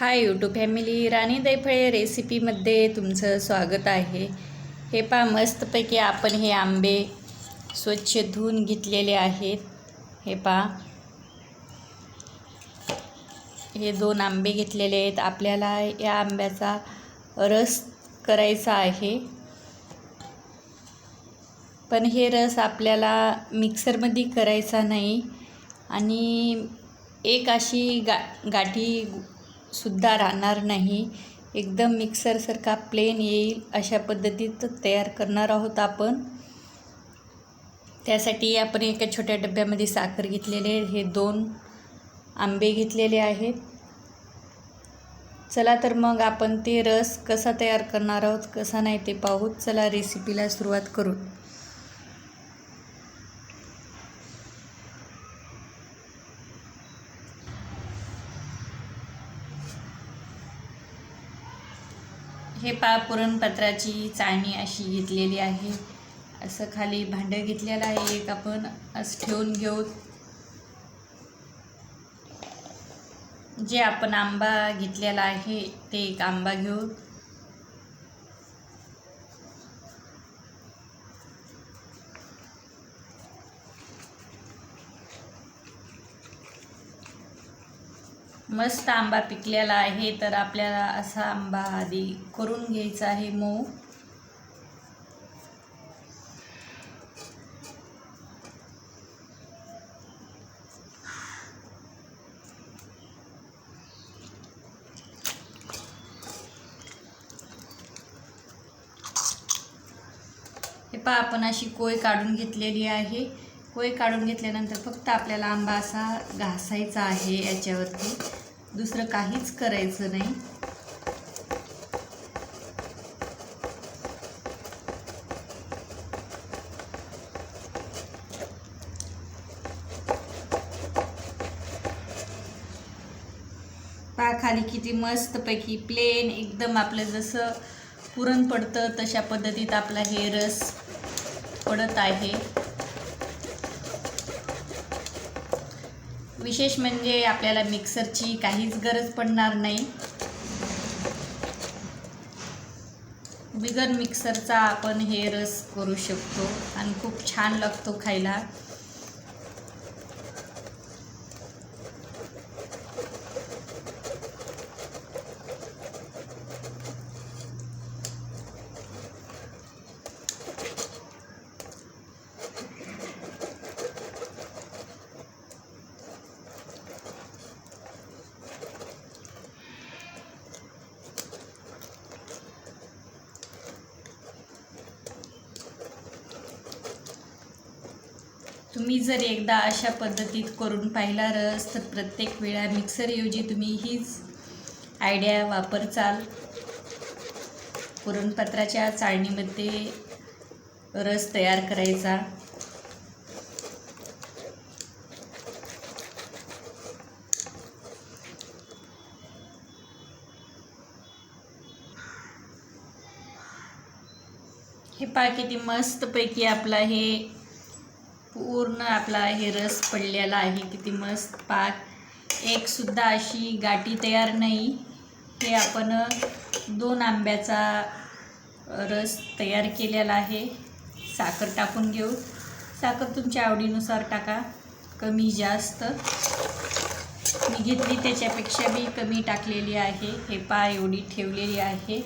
Hi YouTube family राणी दैफळे रेसिपीमध्ये तुमचं स्वागत आहे. हे पा मस्तपैकी आपण हे आंबे स्वच्छ धुवून घेतलेले आहेत. हे पा हे दोन आंबे घेतलेले आहेत. आपल्याला या आंब्याचा रस करायचा आहे. पण हे रस आपल्याला मिक्सरमध्ये करायचा नाही. आणि एक अशी गा गाठी सुद्धा राहणार नाही. एकदम मिक्सरसारखा प्लेन येईल अशा पद्धतीत तयार करणार आहोत आपण. त्यासाठी आपण एका छोट्या डब्यामध्ये साखर घेतलेले हे दोन आंबे घेतलेले आहेत. चला तर मग आपण ते रस कसा तयार करणार आहोत कसा नाही ते पाहूत चला रेसिपीला सुरुवात करू हे पा पुरणपत्राची चाळणी अशी घेतलेली आहे. असं खाली भांडं घेतलेलं आहे. एक आपण असं ठेवून घेऊ. जे आपण आंबा घेतलेला आहे ते एक आंबा घेऊ. मस्त आंबा पिकलेला आहे तर आपल्याला असा आंबा आधी करून घ्यायचा आहे मऊ. हे पहा आपण अशी कोय काढून घेतलेली आहे. पोळी काढून घेतल्यानंतर फक्त आपल्याला आंबा असा घासायचा आहे याच्यावरती. दुसरं काहीच करायचं नाही. पाखाली किती मस्तपैकी प्लेन एकदम आपलं जसं पुरण पडतं तशा पद्धतीत आपला हे रस पडत आहे. विशेष म्हणजे आपल्याला मिक्सरची काहीच गरज पडणार नाही. बिगर मिक्सरचा आपण हे रस करू शकतो. आणि खूप छान लागतो खायला. तुम्ही जर एकदा अशा पद्धतीत करून पाहिला रस तर प्रत्येक वेळा मिक्सरऐवजी तुम्ही हीच आयडिया वापरचाल. पुरणपत्राच्या चाळणीमध्ये रस तयार करायचा. हे पहा किती मस्तपैकी आपला हे पूर्ण आपला हे रस पडलेला आहे किती मस्त पाक. एकसुद्धा अशी गाठी तयार नाही. हे आपण दोन आंब्याचा रस तयार केलेला आहे. साखर टाकून घेऊ. साखर तुमच्या आवडीनुसार टाका. कमी जास्त. मी घेतली त्याच्यापेक्षा बी कमी टाकलेली आहे. हे पा एवढी ठेवलेली आहे.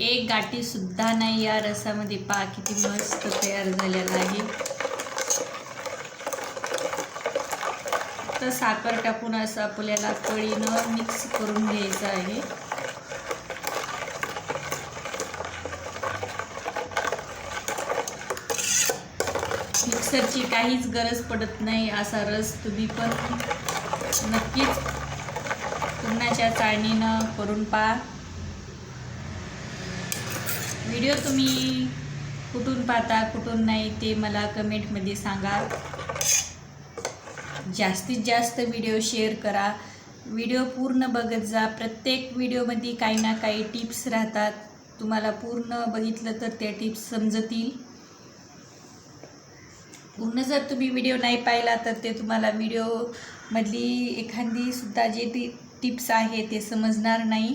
एक गाठी सुद्धा नाही या रसामध्ये. पा किती मस्त तयार झालेला आहे. तर साखर टाकून असं आपल्याला कळीनं मिक्स करून घ्यायचं आहे. मिक्सरची काहीच गरज पडत नाही असा रस तुम्ही पण नक्कीच पुरणाच्या चाळणीनं करून पहा. व्हिडिओ तुम्ही कुठून पाहता कुठून नाही ते मला कमेंटमध्ये सांगा. जास्तीत जास्त व्हिडिओ शेअर करा. व्हिडिओ पूर्ण बघत जा. प्रत्येक व्हिडिओमध्ये काही ना काही टिप्स राहतात. तुम्हाला पूर्ण बघितलं तर त्या टिप्स समजतील. पूर्ण जर तुम्ही व्हिडिओ नाही पाहिला तर ते तुम्हाला व्हिडिओमधली एखादी सुद्धा जे टी टिप्स आहे ते समजणार नाही.